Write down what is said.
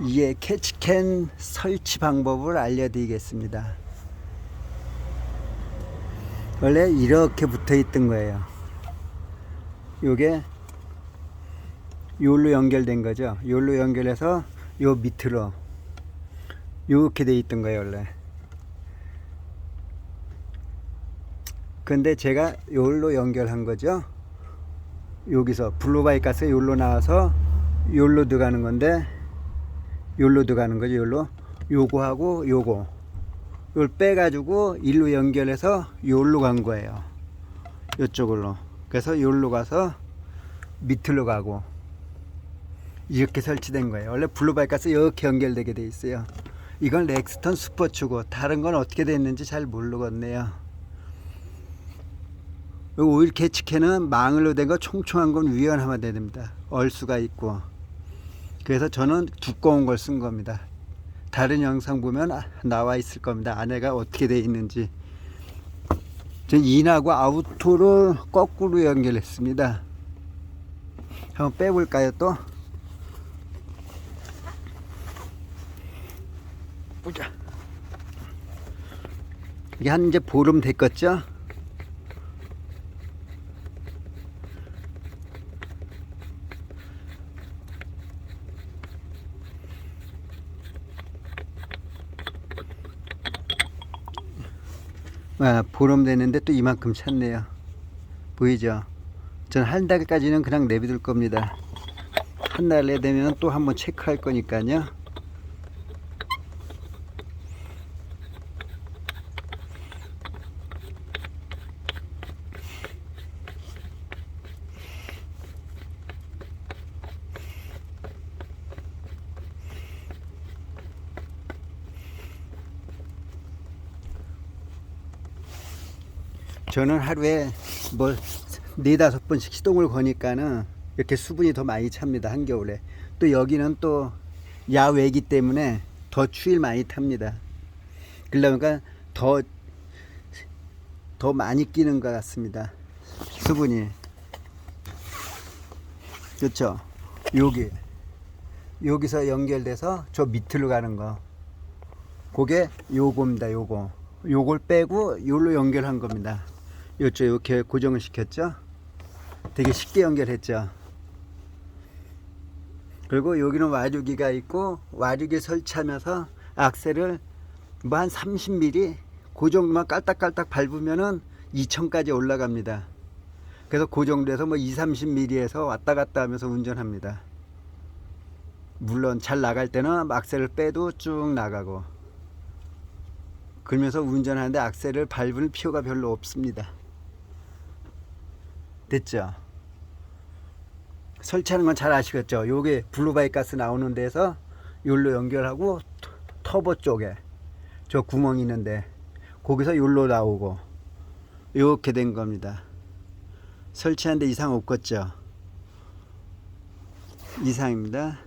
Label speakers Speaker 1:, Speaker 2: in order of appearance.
Speaker 1: 이게 캐치캔 설치 방법을 알려드리겠습니다. 원래 이렇게 붙어 있던 거예요. 요게 요로 연결된 거죠. 요로 연결해서 요 밑으로 요렇게 돼 있던 거예요, 원래. 근데 제가 요로 연결한 거죠. 여기서 블루바이 가스 요로 나와서 요로 들어가는 건데 요로 들어가는 거죠. 요로 요거하고 요거 요걸 빼가지고 일로 연결해서 요로 간 거예요. 요쪽으로. 그래서 요로 가서 밑으로 가고 이렇게 설치된 거예요. 원래 블루바이 가스 이렇게 연결되게 돼 있어요. 이건 렉스턴 스포츠고 다른 건 어떻게 됐는지 잘 모르겠네요. 요 오일 캐치캔은 망을로 된 거 총총한 건 위험하면 됩니다. 얼수가 있고. 그래서 저는 두꺼운 걸 쓴 겁니다. 다른 영상 보면 아- 나와 있을 겁니다. 안에가 어떻게 돼 있는지. 전 인하고 아우토를 거꾸로 연결했습니다. 한번 빼볼까요 또? 보자. 이게 한 이제 보름 됐겠죠? 아, 보름 됐는데 또 이만큼 찼네요. 보이죠? 전 한 달까지는 그냥 내비둘 겁니다. 한 달에 되면 또 한번 체크할 거니까요. 저는 하루에 뭐 네다섯 번씩 시동을 거니까는 이렇게 수분이 더 많이 찹니다 한겨울에. 또 여기는 또 야외이기 때문에 더 추위를 많이 탑니다. 그러니까 더 더 많이 끼는 것 같습니다 수분이. 그렇죠? 여기 여기서 연결돼서 저 밑으로 가는 거. 그게 요겁니다 요거. 요걸 빼고 요로 연결한 겁니다 이렇게 고정을 시켰죠? 되게 쉽게 연결했죠? 그리고 여기는 와류기가 있고 와류기 설치하면서 악셀을 뭐 한 30mm 그 정도만 깔딱깔딱 밟으면은 2000까지 올라갑니다. 그래서 그 정도에서 뭐 2, 30mm에서 왔다 갔다 하면서 운전합니다. 물론 잘 나갈 때는 악셀을 빼도 쭉 나가고. 그러면서 운전하는데 악셀을 밟을 필요가 별로 없습니다. 됐죠? 설치하는 건 잘 아시겠죠? 요게 블루바이 가스 나오는 데서 요로 연결하고 터- 터보 쪽에 저 구멍이 있는데 거기서 요로 나오고 이렇게 된 겁니다. 설치하는데 이상 없겠죠? 이상입니다.